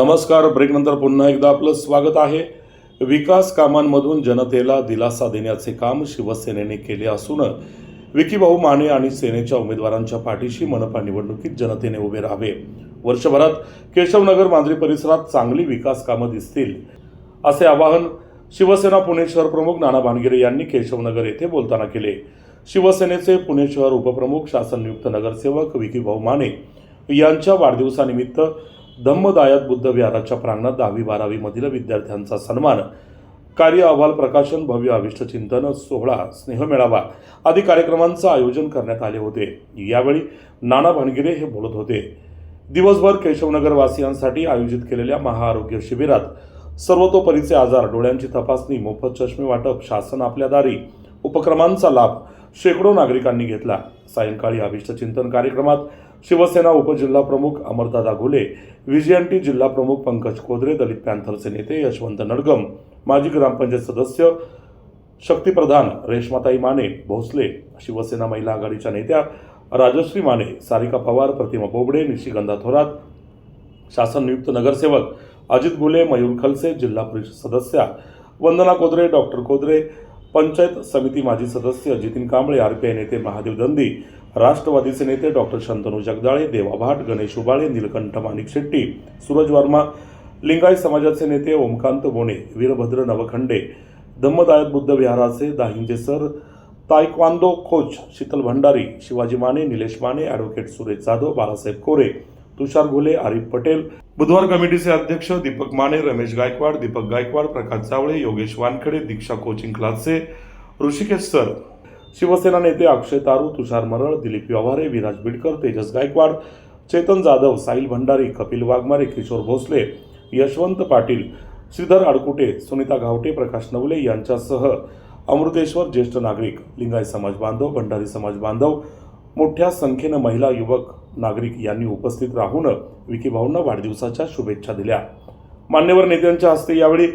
नमस्कार ब्रेकनंतर पुन्हा एकदा आपलं स्वागत आहे. विकास कामांमधून जनतेला दिलासा देण्याचे काम शिवसेनेने केले असून विकीभाऊ माने आणि सेनेच्या उमेदवारांच्या पाठीशी मनपा निवडणुकीत जनतेने उभे राहावे. वर्षभरात केशवनगर मांजरी परिसरात चांगली विकास कामं दिसतील असे आवाहन शिवसेना पुणे शहर प्रमुख नाना भानगिरे यांनी केशवनगर येथे बोलताना केले. शिवसेनेचे पुणे शहर उपप्रमुख शासन नियुक्त नगरसेवक विकीभाऊ माने यांच्या वाढदिवसानिमित्त धम्मदायत बुद्ध विहाराच्या प्रांगणात दहावी बारावीमधील विद्यार्थ्यांचा सन्मान. कार्य अहवाल प्रकाशन भव्य अविष्ट चिंतन सोहळा स्नेहमेळावा आदी कार्यक्रमांचं आयोजन करण्यात आले होते. यावेळी नाना भणगिरे हे बोलत होते. दिवसभर केशवनगरवासियांसाठी आयोजित केलेल्या महाआरोग्य शिबिरात सर्वतोपरीचे आजार डोळ्यांची तपासणी मोफत चष्मे वाटप शासन आपल्या दारी उपक्रमांचा लाभ शेकडो नागरिकांनी घेतला. सायंकाळी अभिष्टचिंतन कार्यक्रमात शिवसेना उपजिल्हा प्रमुख अमरदादा घुले व्हीजीएनटी जिल्हा प्रमुख पंकज कोदरे दलित पॅन्थरचे नेते यशवंत नडगम माजी ग्रामपंचायत सदस्य शक्तीप्रधान रेशमाताई माने भोसले शिवसेना महिला आघाडीच्या नेत्या राजश्री माने सारिका पवार प्रतिमा बोबडे निशिगंधा थोरात शासन नियुक्त नगरसेवक अजित घुले मयूर खलसे जिल्हा परिषद सदस्या वंदना कोदरे डॉक्टर कोदरे पंचायत समिती माजी सदस्य जितीन कांबळे आरपीआय नेते महादेव दंदी राष्ट्रवादीचे नेते डॉक्टर शंतनू जगदाळे देवा भाट गणेश उबाळे नीलकंठ माणिक शेट्टी सूरज वर्मा लिंगायत समाजाचे नेते Omkant Bone Virbhadra Navkhande Dhammadayat Buddha विहाराचे Dahinje sir taekwondo coach Sheetal Bhandari Shivaji Mane Nilesh Mane advocate Suresh Jadhav Balasaheb Kore Tushar Ghule Arif Patel. बुधवार कमिटीचे अध्यक्ष दीपक माने रमेश गायकवाड दीपक गायकवाड प्रकाश जावळे योगेश वानखडे दीक्षा कोचिंग क्लासचे ऋषिकेश सर. शिवसेना नेते अक्षय तारू तुषार मरळ दिलीप व्यवहारे विराज बिडकर तेजस गायकवाड चेतन जाधव साहिल भंडारी कपिल वाघमारे किशोर भोसले यशवंत पाटील श्रीधर अडकुटे सुनीता घावटे प्रकाश नवले यांच्यासह अमृतेश्वर ज्येष्ठ नागरिक लिंगायत समाज बांधव भंडारी समाज बांधव मोठ्या संख्येनं महिला युवक नागरिक यांनी उपस्थित राहून विकीभाऊंना वाढदिवसाच्या शुभेच्छा दिल्या. मान्यवर नेत्यांच्या हस्ते यावेळी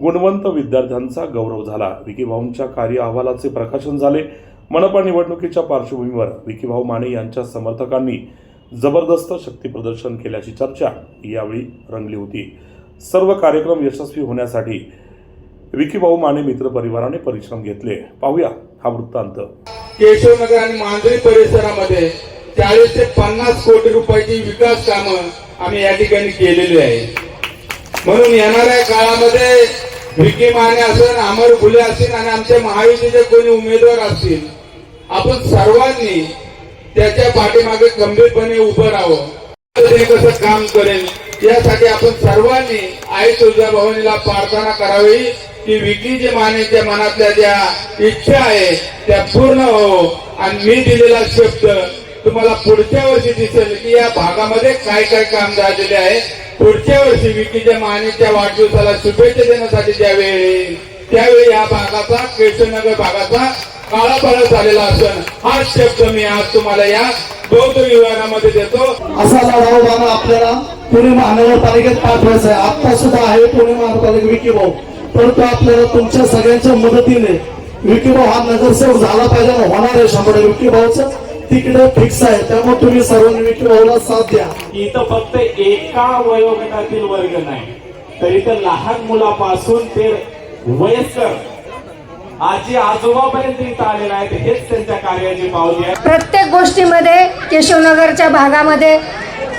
गुणवंत विद्यार्थ्यांचा गौरव झाला. विकीभाऊंच्या कार्य अहवालाचे प्रकाशन झाले. मनपा निवडणुकीच्या पार्श्वभूमीवर विकीभाऊ माने यांच्या समर्थकांनी जबरदस्त शक्ती प्रदर्शन केल्याची चर्चा यावेळी रंगली होती. सर्व कार्यक्रम यशस्वी होण्यासाठी विकीभाऊ माने मित्र परिवाराने परिश्रम घेतले. पाहूया हा वृत्तांत. केशवनगर आणि मांजरी परिसरामध्ये चाळीस ते पन्नास कोटी रुपयाची विकास कामं आम्ही या ठिकाणी केलेली आहे. म्हणून येणाऱ्या काळामध्ये विकी माने असेल अमर फुले असतील आणि आमच्या महायुतीचे कोणी उमेदवार असतील आपण सर्वांनी त्याच्या पाठीमागे गंभीरपणे उभं राहावं. ते कसं काम करेल यासाठी आपण सर्वांनी आई तुळजाभवानीला प्रार्थना करावी की विकीचे मानेच्या मनातल्या ज्या इच्छा आहे त्या पूर्ण हो आणि मी दिलेला शब्द तुम्हाला पुढच्या वर्षी दिसेल की या भागामध्ये काय काय काम झालेले आहे. पुढच्या वर्षी विकीच्या मानेच्या वाढदिवसाला शुभेच्छा देण्यासाठी ज्यावेळी त्यावेळी या भागाचा केशवनगर भागाचा काळापाळा झालेला असेल हा शब्द मी आज तुम्हाला या बौद्ध विभागामध्ये देतो. असा लढाऊ बाबा आपल्याला पुणे महानगरपालिकेत पाठवायचा आहे. आता सुद्धा आहे पुणे महानगरपालिका विकीभाऊ. परंतु आपल्याला तुमच्या सगळ्यांच्या मदतीने विकीभाऊ हा नगरसेवक झाला पाहिजे होणार आहे शंभर विकीभाऊचं तिकडे फिक्स आहे. त्यामुळे तुम्ही सर्वांनी विकीभाऊला साथ द्या. इथं फक्त एका वयोगटातील वर्ग नाही. तर इथं लहान मुलापासून ते वयस्कर आजी आजोबापर्यंत इथं आलेले आहेत. हेच त्यांच्या कार्याची पावती आहे. प्रत्येक गोष्टीमध्ये केशवनगरच्या भागामध्ये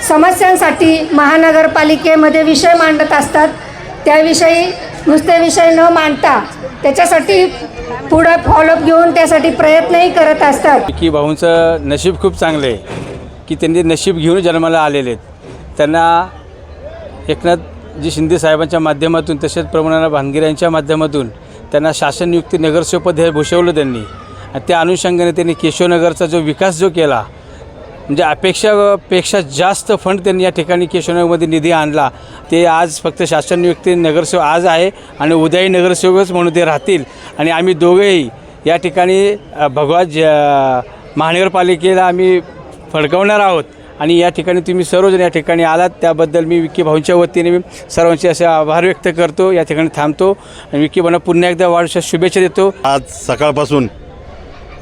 समस्यांसाठी महानगरपालिकेमध्ये विषय मांडत असतात. त्याविषयी नुसते विषय न मांडता त्याच्यासाठी पुढं फॉलोअप घेऊन त्यासाठी प्रयत्नही करत असतात. की भाऊंचं नशीब खूप चांगलं आहे की त्यांनी नशीब घेऊन जन्माला आलेले आहेत. त्यांना एकनाथजी शिंदे साहेबांच्या माध्यमातून तसेच प्रमाणाला भानगिऱ्यांच्या माध्यमातून त्यांना शासन नियुक्ती हे भूषवलं त्यांनी. आणि त्या अनुषंगाने त्यांनी केशवनगरचा जो विकास जो केला म्हणजे अपेक्षापेक्षा जास्त फंड त्यांनी या ठिकाणी केशवनगरमध्ये निधी आणला. ते आज फक्त शासन नियुक्ती नगरसेवक आज आहे आणि उद्याही नगरसेवकच म्हणून ते राहतील. आणि आम्ही दोघेही या ठिकाणी भगवा ज महानगरपालिकेला आम्ही फडकवणार आहोत. आणि या ठिकाणी तुम्ही सर्वजण या ठिकाणी आलात. त्याबद्दल मी विक्की भाऊंच्या वतीने मी सर्वांचे असे आभार व्यक्त करतो. या ठिकाणी थांबतो. आणि विक्की भाऊंना पुन्हा एकदा वाढच्या शुभेच्छा देतो. आज सकाळपासून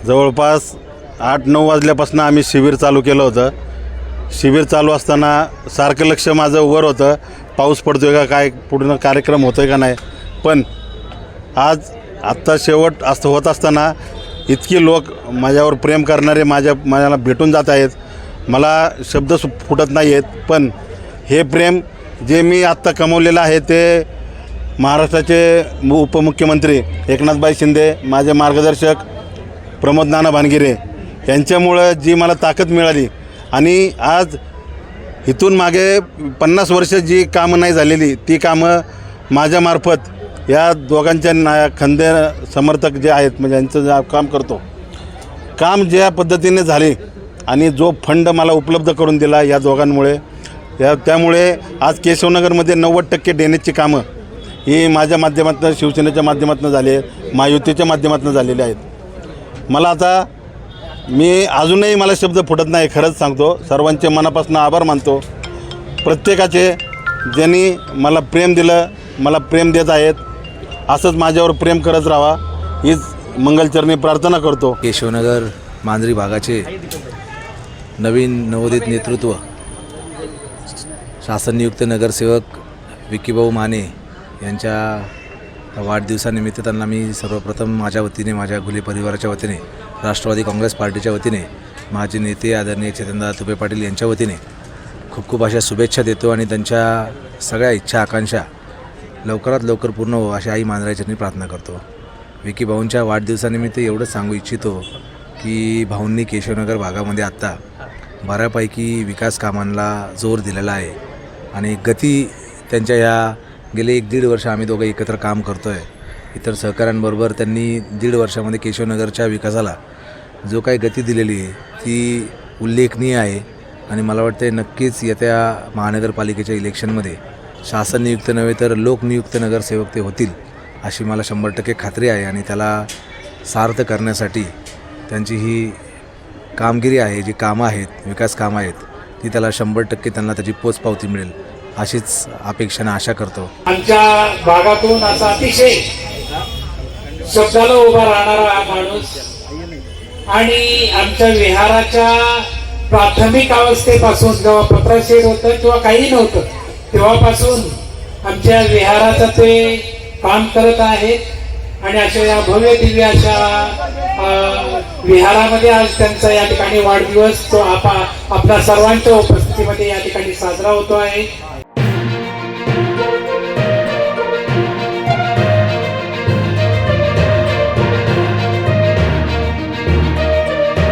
जवळपास आठ नऊ वाजल्यापासून आम्ही शिबिर चालू केलं होतं. शिबिर चालू असताना सारखं लक्ष माझं वर होतं. पाऊस पडतोय का काय पूर्ण कार्यक्रम होतोय का नाही. पण आज आत्ता शेवट असं होत असताना इतकी लोक माझ्यावर प्रेम करणारे माझ्या माझ्याला भेटून जात आहेत. मला शब्द सु फुटत नाही आहेत पण हे प्रेम जे मी आत्ता कमवलेलं आहे ते महाराष्ट्राचे मु- उपमुख्यमंत्री एकनाथबाई शिंदे माझे मार्गदर्शक प्रमोद नाना भानगिरे यांच्यामुळं जी मला ताकद मिळाली आणि आज इथून मागे पन्नास वर्ष जी कामं नाही झालेली ती कामं माझ्यामार्फत या दोघांच्या ना खंदे समर्थक जे आहेत म्हणजे यांचं जे काम करतो. काम ज्या पद्धतीने झाले आणि जो फंड मला उपलब्ध करून दिला या दोघांमुळे त्या त्यामुळे आज केशवनगरमध्ये नव्वद टक्के ड्रेनेजची कामं ही माझ्या माध्यमातून शिवसेनेच्या माध्यमातून झाले आहेत महायुतीच्या माध्यमातून झालेली आहेत. मला आता मी अजूनही मला शब्द फुटत नाही खरंच सांगतो. सर्वांचे मनापासून आभार मानतो. प्रत्येकाचे ज्यांनी मला प्रेम दिलं मला प्रेम देत आहेत असंच माझ्यावर प्रेम करत राहा. हीच मंगलचरणी प्रार्थना करतो. केशवनगर मांजरी भागाचे नवीन नवोदित नेतृत्व शासननियुक्त नगरसेवक विकीभाऊ माने यांच्या वाढदिवसानिमित्त त्यांना मी सर्वप्रथम माझ्या वतीने माझ्या गुले परिवाराच्या वतीने राष्ट्रवादी काँग्रेस पार्टीच्या वतीने माजी नेते आदरणीय चेतनदा तुपे पाटील यांच्या वतीने खूप खूप अशा शुभेच्छा देतो आणि त्यांच्या सगळ्या इच्छा आकांक्षा लवकरात लवकर पूर्ण हो अशी आई मांजरायची प्रार्थना करतो. विकी भाऊंच्या वाढदिवसानिमित्त एवढंच सांगू इच्छितो की भाऊंनी केशवनगर भागामध्ये आत्ता बऱ्यापैकी विकास कामांना जोर दिलेला आहे आणि गती त्यांच्या ह्या गेले एक दीड वर्ष आम्ही दोघं एकत्र काम करतो आहे इतर सहकाऱ्यांबरोबर त्यांनी दीड वर्षामध्ये केशवनगरच्या विकासाला जो काही गती दिलेली आहे ती उल्लेखनीय आहे. आणि मला वाटतं नक्कीच येत्या महानगरपालिकेच्या इलेक्शनमध्ये शासन नियुक्त नव्हे तर लोकनियुक्त नगरसेवक ते होतील अशी मला शंभर टक्के खात्री आहे. आणि त्याला सार्थ करण्यासाठी त्यांची ही कामगिरी आहे जी कामं आहेत विकास कामं आहेत ती त्याला शंभर टक्के त्यांना त्याची पोचपावती मिळेल अशीच अपेक्षा आशा करतो. आमच्या भागातून असा अतिशय शब्दाला उभा राहणारा हा माणूस आणि आमच्या विहाराच्या प्राथमिक अवस्थेपासून जेव्हा पत्रशेड होतं किंवा काही नव्हतं तेव्हापासून आमच्या विहाराचं ते काम करत आहेत. आणि अशा या भव्य दिव्य अशा अं, विहारामध्ये आज त्यांचा या ठिकाणी वाढदिवस तो आपा आपल्या सर्वांच्या उपस्थितीमध्ये या ठिकाणी साजरा होतो आहे.